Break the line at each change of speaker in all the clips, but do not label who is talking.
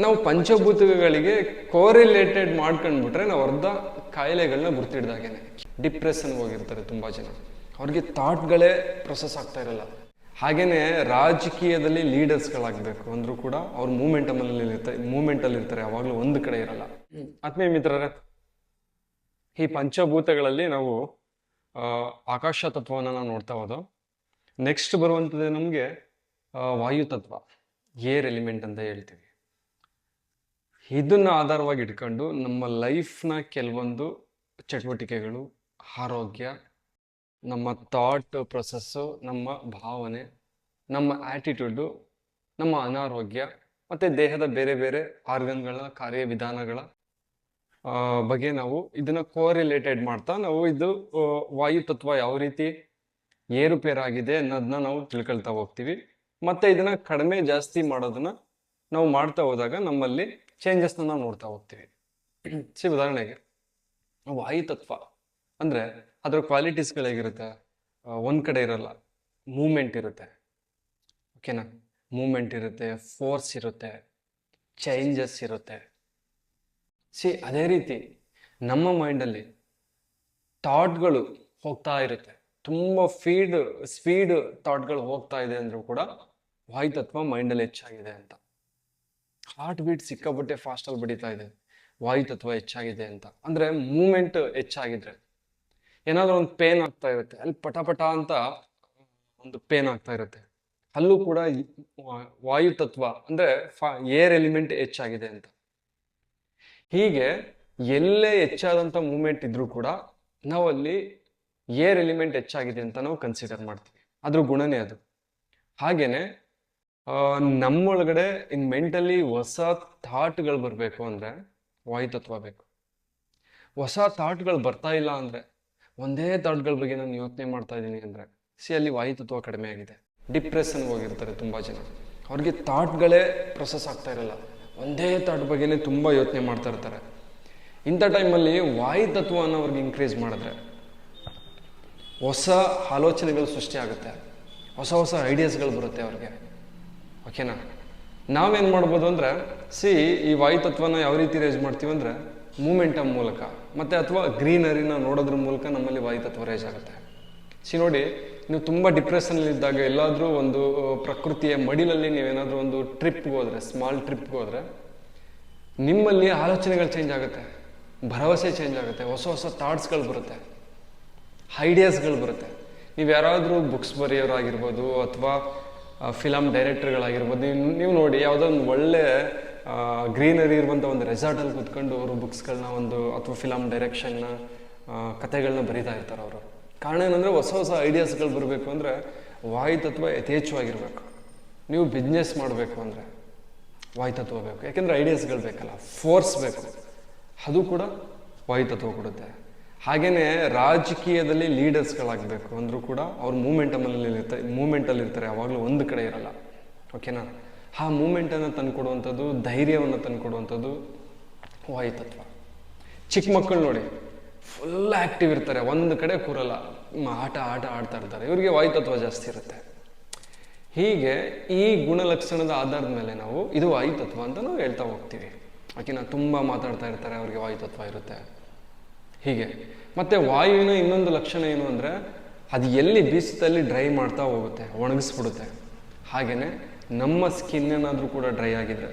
ನಾವು ಪಂಚಭೂತಗಳಿಗೆ ಕೋರಿಲೇಟೆಡ್ ಮಾಡ್ಕೊಂಡ್ಬಿಟ್ರೆ ನಾವು ಅರ್ಧ ಕಾಯಿಲೆಗಳನ್ನ ಗುರ್ತಿಡ್ದಾಗೇನೆ. ಡಿಪ್ರೆಷನ್ ಹೋಗಿರ್ತಾರೆ ತುಂಬ ಜನ. ಅವ್ರಿಗೆ ಥಾಟ್ಗಳೇ ಪ್ರೊಸೆಸ್ ಆಗ್ತಾ ಇರಲ್ಲ. ಹಾಗೇನೆ ರಾಜಕೀಯದಲ್ಲಿ ಲೀಡರ್ಸ್ಗಳಾಗಬೇಕು ಅಂದ್ರೂ ಕೂಡ ಅವ್ರ ಮೂಮೆಂಟಮಲ್ಲಿ ಇರ್ತಾರೆ ಮೂಮೆಂಟಲ್ಲಿ ಇರ್ತಾರೆ, ಯಾವಾಗಲೂ ಒಂದು ಕಡೆ ಇರಲ್ಲ. ಆತ್ಮೀಯ ಮಿತ್ರರ, ಈ ಪಂಚಭೂತಗಳಲ್ಲಿ ನಾವು ಆಕಾಶ ತತ್ವವನ್ನು ನಾವು ನೋಡ್ತಾ ಹೋದೋ ನೆಕ್ಸ್ಟ್ ಬರುವಂಥದ್ದು ನಮಗೆ ವಾಯು ತತ್ವ ಏರ್ ಎಲಿಮೆಂಟ್ ಅಂತ ಹೇಳ್ತೀವಿ. ಇದನ್ನ ಆಧಾರವಾಗಿ ಇಟ್ಕೊಂಡು ನಮ್ಮ ಲೈಫ್ನ ಕೆಲವೊಂದು ಚಟುವಟಿಕೆಗಳು, ಆರೋಗ್ಯ, ನಮ್ಮ ಥಾಟ್ ಪ್ರೊಸೆಸ್ಸು ನಮ್ಮ ಭಾವನೆ, ನಮ್ಮ ಆ್ಯಟಿಟ್ಯೂಡು ನಮ್ಮ ಅನಾರೋಗ್ಯ, ಮತ್ತು ದೇಹದ ಬೇರೆ ಬೇರೆ ಆರ್ಗನ್ಗಳ ಕಾರ್ಯವಿಧಾನಗಳ ಬಗ್ಗೆ ನಾವು ಇದನ್ನ ಕೋರಿಲೇಟೆಡ್ ಮಾಡ್ತಾ ನಾವು ಇದು ವಾಯು ತತ್ವ ಯಾವ ರೀತಿ ಏರುಪೇರಾಗಿದೆ ಅನ್ನೋದನ್ನ ನಾವು ತಿಳ್ಕೊಳ್ತಾ ಹೋಗ್ತೀವಿ. ಮತ್ತೆ ಇದನ್ನ ಕಡಿಮೆ ಜಾಸ್ತಿ ಮಾಡೋದನ್ನ ನಾವು ಮಾಡ್ತಾ ಹೋದಾಗ ನಮ್ಮಲ್ಲಿ ಚೇಂಜಸ್ನ ನಾವು ನೋಡ್ತಾ ಹೋಗ್ತೀವಿ. ಸಿ, ಉದಾಹರಣೆಗೆ ವಾಯು ತತ್ವ ಅಂದರೆ ಅದರ ಕ್ವಾಲಿಟೀಸ್ಗಳು ಹೇಗಿರುತ್ತೆ? ಒಂದು ಕಡೆ ಇರಲ್ಲ ಮೂಮೆಂಟ್ ಇರುತ್ತೆ. ಓಕೆನಾ ಮೂಮೆಂಟ್ ಇರುತ್ತೆ ಫೋರ್ಸ್ ಇರುತ್ತೆ ಚೇಂಜಸ್ ಇರುತ್ತೆ. ಸಿ, ಅದೇ ರೀತಿ ನಮ್ಮ ಮೈಂಡಲ್ಲಿ ಥಾಟ್ಗಳು ಹೋಗ್ತಾ ಇರುತ್ತೆ. ತುಂಬ ಫೀಡ್ ಸ್ಪೀಡ್ ಥಾಟ್ಗಳು ಹೋಗ್ತಾ ಇದೆ ಅಂದರೂ ಕೂಡ ವಾಯುತತ್ವ ಮೈಂಡಲ್ಲಿ ಹೆಚ್ಚಾಗಿದೆ ಅಂತ. ಹಾರ್ಟ್ ಬೀಟ್ ಸಿಕ್ಕಾಪಟ್ಟೆ ಫಾಸ್ಟಲ್ಲಿ ಬಡಿತಾ ಇದೆ. ವಾಯು ತತ್ವ ಹೆಚ್ಚಾಗಿದೆ ಅಂತ. ಅಂದರೆ ಮೂಮೆಂಟ್ ಹೆಚ್ಚಾಗಿದ್ರೆ ಏನಾದರೂ ಒಂದು ಪೇನ್ ಆಗ್ತಾ ಇರುತ್ತೆ. ಅಲ್ಲಿ ಪಟ ಪಟ ಅಂತ ಒಂದು ಪೇನ್ ಆಗ್ತಾ ಇರುತ್ತೆ. ಅಲ್ಲೂ ಕೂಡ ವಾಯು ತತ್ವ ಅಂದರೆ ಫಾ ಏರ್ ಎಲಿಮೆಂಟ್ ಹೆಚ್ಚಾಗಿದೆ ಅಂತ. ಹೀಗೆ ಎಲ್ಲೇ ಹೆಚ್ಚಾದಂಥ ಮೂಮೆಂಟ್ ಇದ್ರೂ ಕೂಡ ನಾವಲ್ಲಿ ಏರ್ ಎಲಿಮೆಂಟ್ ಹೆಚ್ಚಾಗಿದೆ ಅಂತ ನಾವು ಕನ್ಸಿಡರ್ ಮಾಡ್ತೀವಿ. ಅದ್ರ ಗುಣನೇ ಅದು. ಹಾಗೇನೆ ನಮ್ಮೊಳಗಡೆ ಇನ್ ಮೆಂಟಲಿ ಹೊಸ ಥಾಟ್ಗಳು ಬರಬೇಕು ಅಂದರೆ ವಾಯುತತ್ವ ಬೇಕು. ಹೊಸ ಥಾಟ್ಗಳು ಬರ್ತಾ ಇಲ್ಲ ಅಂದರೆ, ಒಂದೇ ಥಾಟ್ಗಳ ಬಗ್ಗೆ ನಾನು ಯೋಚನೆ ಮಾಡ್ತಾ ಇದ್ದೀನಿ ಅಂದರೆ, ಸಿ, ಅಲ್ಲಿ ವಾಯುತತ್ವ ಕಡಿಮೆ ಆಗಿದೆ. ಡಿಪ್ರೆಷನ್ ಹೋಗಿರ್ತಾರೆ ತುಂಬ ಜನ. ಅವ್ರಿಗೆ ಥಾಟ್ಗಳೇ ಪ್ರೊಸೆಸ್ ಆಗ್ತಾ ಇರಲ್ಲ. ಒಂದೇ ಥಾಟ್ ಬಗ್ಗೆನೇ ತುಂಬ ಯೋಚನೆ ಮಾಡ್ತಾ ಇರ್ತಾರೆ. ಇಂಥ ಟೈಮಲ್ಲಿ ವಾಯುತತ್ವವನ್ನು ಅವ್ರಿಗೆ ಇನ್ಕ್ರೀಸ್ ಮಾಡಿದ್ರೆ ಹೊಸ ಆಲೋಚನೆಗಳು ಸೃಷ್ಟಿ ಆಗುತ್ತೆ. ಹೊಸ ಹೊಸ ಐಡಿಯಾಸ್ಗಳು ಬರುತ್ತೆ ಅವ್ರಿಗೆ. ಓಕೆನಾ? ನಾವೇನು ಮಾಡ್ಬೋದು ಅಂದರೆ, ಸಿ, ಈ ವಾಯುತತ್ವನ ಯಾವ ರೀತಿ ರೇಜ್ ಮಾಡ್ತೀವಿ ಅಂದರೆ ಮೂಮೆಂಟಮ್ ಮೂಲಕ, ಮತ್ತು ಅಥವಾ ಗ್ರೀನರಿನ ನೋಡೋದ್ರ ಮೂಲಕ ನಮ್ಮಲ್ಲಿ ವಾಯುತತ್ವ ರೇಜ್ ಆಗುತ್ತೆ. ಸಿ, ನೋಡಿ, ನೀವು ತುಂಬ ಡಿಪ್ರೆಷನ್ನಲ್ಲಿದ್ದಾಗ ಎಲ್ಲಾದರೂ ಒಂದು ಪ್ರಕೃತಿಯ ಮಡಿಲಲ್ಲಿ ನೀವೇನಾದರೂ ಒಂದು ಟ್ರಿಪ್ಗೆ ಹೋದರೆ ಸ್ಮಾಲ್ ಟ್ರಿಪ್ಗೆ ಹೋದರೆ, ನಿಮ್ಮಲ್ಲಿ ಆಲೋಚನೆಗಳು ಚೇಂಜ್ ಆಗುತ್ತೆ. ಭರವಸೆ ಚೇಂಜ್ ಆಗುತ್ತೆ. ಹೊಸ ಹೊಸ ಥಾಟ್ಸ್ಗಳು ಬರುತ್ತೆ. ಐಡಿಯಾಸ್ಗಳು ಬರುತ್ತೆ. ನೀವು ಯಾರಾದರೂ ಬುಕ್ಸ್ ಬರೆಯೋರಾಗಿರ್ಬೋದು, ಅಥವಾ ಫಿಲಮ್ ಡೈರೆಕ್ಟರ್ಗಳಾಗಿರ್ಬೋದು ನೀವು ನೀವು ನೋಡಿ, ಯಾವುದೋ ಒಂದು ಒಳ್ಳೆ ಗ್ರೀನರಿ ಇರುವಂಥ ಒಂದು ರೆಸಾರ್ಟಲ್ಲಿ ಕೂತ್ಕೊಂಡು ಅವರು ಬುಕ್ಸ್ಗಳನ್ನ ಒಂದು ಅಥವಾ ಫಿಲಮ್ ಡೈರೆಕ್ಷನ್ನ ಕಥೆಗಳನ್ನ ಬರೀತಾ ಇರ್ತಾರೆ ಅವರು. ಕಾರಣ ಏನಂದರೆ ಹೊಸ ಹೊಸ ಐಡಿಯಾಸ್ಗಳು ಬರಬೇಕು ಅಂದರೆ ವಾಯುತತ್ವ ಯಥೇಚ್ಛವಾಗಿರಬೇಕು. ನೀವು ಬಿಸ್ನೆಸ್ ಮಾಡಬೇಕು ಅಂದರೆ ವಾಯುತತ್ವ ಬೇಕು. ಯಾಕೆಂದರೆ ಐಡಿಯಾಸ್ಗಳು ಬೇಕಲ್ಲ ಫೋರ್ಸ್ ಬೇಕು. ಅದು ಕೂಡ ವಾಯುತತ್ವ ಕೊಡುತ್ತೆ. ಹಾಗೇನೆ ರಾಜಕೀಯದಲ್ಲಿ ಲೀಡರ್ಸ್ಗಳಾಗಬೇಕು ಅಂದರೂ ಕೂಡ ಅವ್ರು ಮೂಮೆಂಟಮಲ್ಲಿ ಇರ್ತಾರೆ ಮೂಮೆಂಟಲ್ಲಿ ಇರ್ತಾರೆ ಯಾವಾಗಲೂ ಒಂದು ಕಡೆ ಇರಲ್ಲ. ಓಕೆನಾ ಆ ಮೂಮೆಂಟನ್ನು ತಂದುಕೊಡುವಂಥದ್ದು, ಧೈರ್ಯವನ್ನು ತಂದುಕೊಡುವಂಥದ್ದು ವಾಯುತತ್ವ ಚಿಕ್ಕ ಮಕ್ಕಳು ನೋಡಿ ಫುಲ್ ಆ್ಯಕ್ಟಿವ್ ಇರ್ತಾರೆ, ಒಂದು ಕಡೆ ಕೂರಲ್ಲ ಆಟ ಆಟ ಆಡ್ತಾ ಇರ್ತಾರೆ, ಇವರಿಗೆ ವಾಯುತತ್ವ ಜಾಸ್ತಿ ಇರುತ್ತೆ. ಹೀಗೆ ಈ ಗುಣಲಕ್ಷಣದ ಆಧಾರದ ಮೇಲೆ ನಾವು ಇದು ವಾಯುತತ್ವ ಅಂತ ನಾವು ಹೇಳ್ತಾ ಹೋಗ್ತೀವಿ. ಓಕೆನಾ ತುಂಬ ಮಾತಾಡ್ತಾ ಇರ್ತಾರೆ, ಅವ್ರಿಗೆ ವಾಯುತತ್ವ ಇರುತ್ತೆ. ಹೀಗೆ. ಮತ್ತೆ ವಾಯುವಿನ ಇನ್ನೊಂದು ಲಕ್ಷಣ ಏನು ಅಂದರೆ, ಅದು ಎಲ್ಲಿ ಬೀಸದಲ್ಲಿ ಡ್ರೈ ಮಾಡ್ತಾ ಹೋಗುತ್ತೆ, ಒಣಗಿಸ್ಬಿಡುತ್ತೆ. ಹಾಗೆಯೇ ನಮ್ಮ ಸ್ಕಿನ್ ಏನಾದರೂ ಕೂಡ ಡ್ರೈ ಆಗಿದ್ರೆ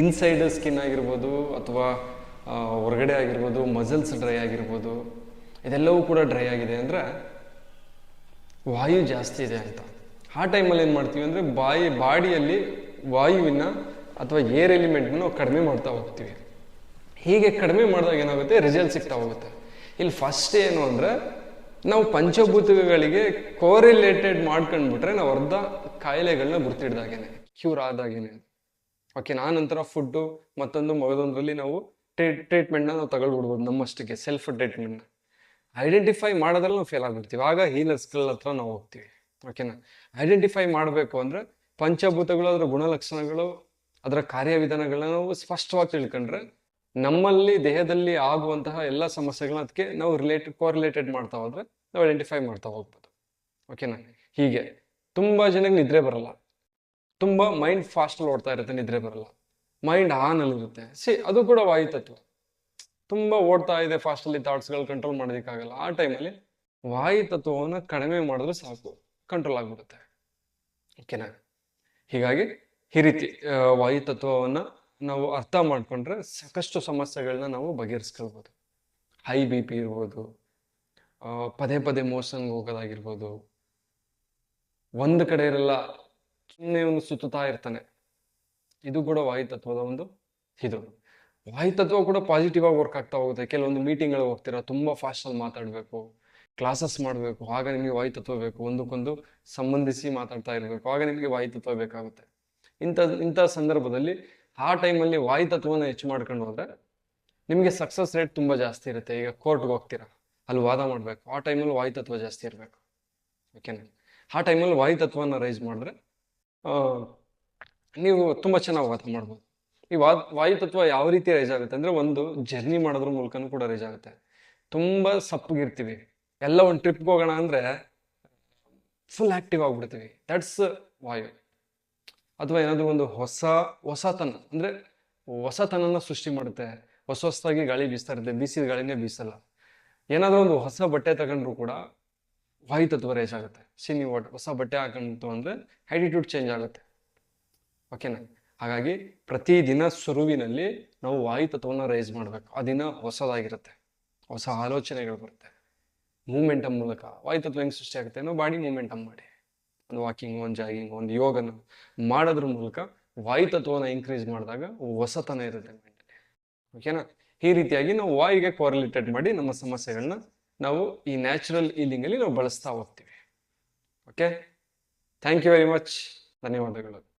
ಇನ್ಸೈಡ್ ಸ್ಕಿನ್ ಆಗಿರ್ಬೋದು ಅಥವಾ ಹೊರಗಡೆ ಆಗಿರ್ಬೋದು ಮಸಲ್ಸ್ ಡ್ರೈ ಆಗಿರ್ಬೋದು, ಇದೆಲ್ಲವೂ ಕೂಡ ಡ್ರೈ ಆಗಿದೆ ಅಂದರೆ, ವಾಯು ಜಾಸ್ತಿ ಇದೆ ಅಂತ. ಆ ಟೈಮಲ್ಲಿ ಏನು ಮಾಡ್ತೀವಿ ಅಂದರೆ, ಬಾಯಿ, ಬಾಡಿಯಲ್ಲಿ ವಾಯುವಿನ ಅಥವಾ ಏರ್ ಎಲಿಮೆಂಟ್ನ ನಾವು ಕಡಿಮೆ ಮಾಡ್ತಾ ಹೋಗ್ತೀವಿ. ಹೀಗೆ ಕಡಿಮೆ ಮಾಡಿದಾಗ ಏನಾಗುತ್ತೆ? ರಿಸಲ್ಟ್ ಸಿಗ್ತಾ ಹೋಗುತ್ತೆ ಇಲ್ಲಿ ಫಸ್ಟ್ ಏನು ಅಂದರೆ, ನಾವು ಪಂಚಭೂತಗಳಿಗೆ ಕೋರಿಲೇಟೆಡ್ ಮಾಡ್ಕೊಂಡ್ಬಿಟ್ರೆ ನಾವು ಅರ್ಧ ಕಾಯಿಲೆಗಳನ್ನ ಗುರ್ತಿಡ್ದಾಗೇನೆ. ಕ್ಯೂರ್ ಆದಾಗೇನೆ. ಓಕೆ ನಾನಂತರ ಫುಡ್ಡು ಮತ್ತೊಂದು ಮಗದೊಂದರಲ್ಲಿ ನಾವು ಟ್ರೀಟ್ ಟ್ರೀಟ್ಮೆಂಟ್ನ ನಾವು ತಗೊಳ್ಬಿಡ್ಬೋದು ನಮ್ಮಷ್ಟಕ್ಕೆ ಸೆಲ್ಫ್ ಟ್ರೀಟ್ಮೆಂಟ್ನ ಐಡೆಂಟಿಫೈ ಮಾಡೋದ್ರಲ್ಲಿ ನಾವು ಫೇಲ್ ಆಗ್ಬಿಡ್ತೀವಿ. ಆಗ ಹೀಲರ್ಸ್ಗಳ ಹತ್ರ ನಾವು ಹೋಗ್ತೀವಿ. ಓಕೆನಾ ಐಡೆಂಟಿಫೈ ಮಾಡಬೇಕು ಅಂದರೆ ಪಂಚಭೂತಗಳು, ಅದರ ಗುಣಲಕ್ಷಣಗಳು, ಅದರ ಕಾರ್ಯವಿಧಾನಗಳನ್ನ ನಾವು ಸ್ಪಷ್ಟವಾಗಿ ತಿಳ್ಕೊಂಡ್ರೆ ನಮ್ಮಲ್ಲಿ ದೇಹದಲ್ಲಿ ಆಗುವಂತಹ ಎಲ್ಲ ಸಮಸ್ಯೆಗಳನ್ನ ಅದಕ್ಕೆ ನಾವು ರಿಲೇಟೆಡ್ ಕೋರಿಲೇಟೆಡ್ ಮಾಡ್ತಾ ಹೋದ್ರೆ ನಾವು ಐಡೆಂಟಿಫೈ ಮಾಡ್ತಾ ಹೋಗ್ಬೋದು. ಓಕೆನಾ ಹೀಗೆ. ತುಂಬ ಜನಕ್ಕೆ ನಿದ್ರೆ ಬರಲ್ಲ. ತುಂಬ ಮೈಂಡ್ ಫಾಸ್ಟಲ್ಲಿ ಓಡ್ತಾ ಇರುತ್ತೆ, ನಿದ್ರೆ ಬರಲ್ಲ. ಮೈಂಡ್ ಆನಲ್ಲಿ ಇರುತ್ತೆ. ಸಿ, ಅದು ಕೂಡ ವಾಯು ತತ್ವ. ತುಂಬ ಓಡ್ತಾ ಇದೆ ಫಾಸ್ಟಲ್ಲಿ ಥಾಟ್ಸ್ಗಳು ಕಂಟ್ರೋಲ್ ಮಾಡೋದಕ್ಕಾಗಲ್ಲ ಆ ಟೈಮಲ್ಲಿ ವಾಯು ತತ್ವವನ್ನು ಕಡಿಮೆ ಮಾಡಿದ್ರೆ ಸಾಕು. ಕಂಟ್ರೋಲ್ ಆಗಿಬಿಡುತ್ತೆ. ಓಕೆನಾ ಹೀಗಾಗಿ ಈ ರೀತಿ ವಾಯು ತತ್ವವನ್ನು ನಾವು ಅರ್ಥ ಮಾಡಿಕೊಂಡ್ರೆ ಸಾಕಷ್ಟು ಸಮಸ್ಯೆಗಳನ್ನ ನಾವು ಬಗೆಹರಿಸ್ಕೊಳ್ಬೋದು. ಹೈ ಬಿ ಪಿ ಇರ್ಬೋದು ಪದೇ ಪದೇ ಮೋಷನ್ಗೆ ಹೋಗೋದಾಗಿರ್ಬೋದು. ಒಂದು ಕಡೆ ಇರಲ್ಲ ಸುಮ್ಮನೆ ಒಂದು ಸುತ್ತುತ್ತಾ ಇರ್ತಾನೆ. ಇದು ಕೂಡ ವಾಯುತತ್ವದ ಒಂದು ಇದು. ವಾಯುತತ್ವ ಕೂಡ ಪಾಸಿಟಿವ್ ಆಗಿ ವರ್ಕ್ ಆಗ್ತಾ ಹೋಗುತ್ತೆ. ಕೆಲವೊಂದು ಮೀಟಿಂಗ್ಗಳಿಗೆ ಹೋಗ್ತೀರಾ, ತುಂಬ ಫಾಸ್ಟಲ್ಲಿ ಮಾತಾಡಬೇಕು. ಕ್ಲಾಸಸ್ ಮಾಡಬೇಕು, ಆಗ ನಿಮಗೆ ವಾಯುತತ್ವ ಬೇಕು. ಒಂದಕ್ಕೊಂದು ಸಂಬಂಧಿಸಿ ಮಾತಾಡ್ತಾ ಇರಬೇಕು. ಆಗ ನಿಮಗೆ ವಾಯುತತ್ವ ಬೇಕಾಗುತ್ತೆ. ಇಂಥ ಇಂಥ ಸಂದರ್ಭದಲ್ಲಿ ಆ ಟೈಮಲ್ಲಿ ವಾಯು ತತ್ವವನ್ನು ಹೆಚ್ಚು ಮಾಡ್ಕೊಂಡು ಹೋದ್ರೆ ನಿಮಗೆ ಸಕ್ಸಸ್ ರೇಟ್ ತುಂಬ ಜಾಸ್ತಿ ಇರುತ್ತೆ. ಈಗ ಕೋರ್ಟ್ಗೆ ಹೋಗ್ತೀರಾ? ಅಲ್ಲಿ ವಾದ ಮಾಡಬೇಕು. ಆ ಟೈಮಲ್ಲಿ ವಾಯು ತತ್ವ ಜಾಸ್ತಿ ಇರಬೇಕು. ಓಕೆನಾ ಆ ಟೈಮಲ್ಲಿ ವಾಯು ತತ್ವವನ್ನು ರೈಸ್ ಮಾಡಿದ್ರೆ ನೀವು ತುಂಬ ಚೆನ್ನಾಗಿ ವಾದ ಮಾಡ್ಬೋದು. ಈ ವಾಯು ತತ್ವ ಯಾವ ರೀತಿ ರೈಸ್ ಆಗುತ್ತೆ ಅಂದರೆ ಒಂದು ಜರ್ನಿ ಮಾಡೋದ್ರ ಮೂಲಕನೂ ಕೂಡ ರೈಸ್ ಆಗುತ್ತೆ. ತುಂಬ ಸಪ್ಪಗಿರ್ತೀವಿ. ಎಲ್ಲ ಒಂದು ಟ್ರಿಪ್ಗೆ ಹೋಗೋಣ ಅಂದರೆ ಫುಲ್ ಆ್ಯಕ್ಟಿವ್ ಆಗಿಬಿಡ್ತೀವಿ. That's why. ಅಥವಾ ಏನಾದರೂ ಒಂದು ಹೊಸ, ಹೊಸತನ, ಅಂದರೆ ಹೊಸತನನ ಸೃಷ್ಟಿ ಮಾಡುತ್ತೆ. ಹೊಸ ಹೊಸದಾಗಿ ಗಾಳಿ ಬೀಸ್ತಾ ಇರುತ್ತೆ, ಬೀಸಿದ ಗಾಳಿನೇ ಬೀಸಲ್ಲ. ಏನಾದರೂ ಒಂದು ಹೊಸ ಬಟ್ಟೆ ತಗೊಂಡ್ರು ಕೂಡ ವಾಯುತತ್ವ ರೇಸ್ ಆಗುತ್ತೆ. ಸಿನಿ ನೀವು ಒಟ್- ಹೊಸ ಬಟ್ಟೆ ಹಾಕೊಂಡ್ತು ಅಂದರೆ ಆ್ಯಟಿಟ್ಯೂಡ್ ಚೇಂಜ್ ಆಗುತ್ತೆ. ಓಕೆನಾ ಹಾಗಾಗಿ ಪ್ರತಿದಿನ ಸುರುವಿನಲ್ಲಿ ನಾವು ವಾಯುತತ್ವನ ರೈಸ್ ಮಾಡಬೇಕು. ಆ ದಿನ ಹೊಸದಾಗಿರುತ್ತೆ. ಹೊಸ ಆಲೋಚನೆಗಳು ಬರುತ್ತೆ. ಮೂಮೆಂಟಮ್ ಮೂಲಕ. ವಾಯುತತ್ವ ಹೆಂಗೆ ಸೃಷ್ಟಿ ಆಗುತ್ತೆ? ನಾವು ಬಾಡಿ ಮೂಮೆಂಟಮ್ ಮಾಡಿ. ಒಂದು ವಾಕಿಂಗ್ ಒಂದು ಜಾಗಿಂಗ್ ಒಂದು ಯೋಗನ ಮಾಡೋದ್ರ ಮೂಲಕ ವಾಯು ತತ್ವನ ಇನ್ಕ್ರೀಸ್ ಮಾಡಿದಾಗ ಹೊಸತನ ಇರುತ್ತೆ ಓಕೆನಾ ಈ ರೀತಿಯಾಗಿ ನಾವು ವಾಯುಗೆ ಕೋರಿಲೇಟೆಡ್ ಮಾಡಿ ನಮ್ಮ ಸಮಸ್ಯೆಗಳನ್ನ ನಾವು ಈ ನ್ಯಾಚುರಲ್ ಈಲಿಂಗಲ್ಲಿ ನಾವು ಬಳಸ್ತಾ ಹೋಗ್ತೀವಿ. Okay thank you very much ಧನ್ಯವಾದಗಳು.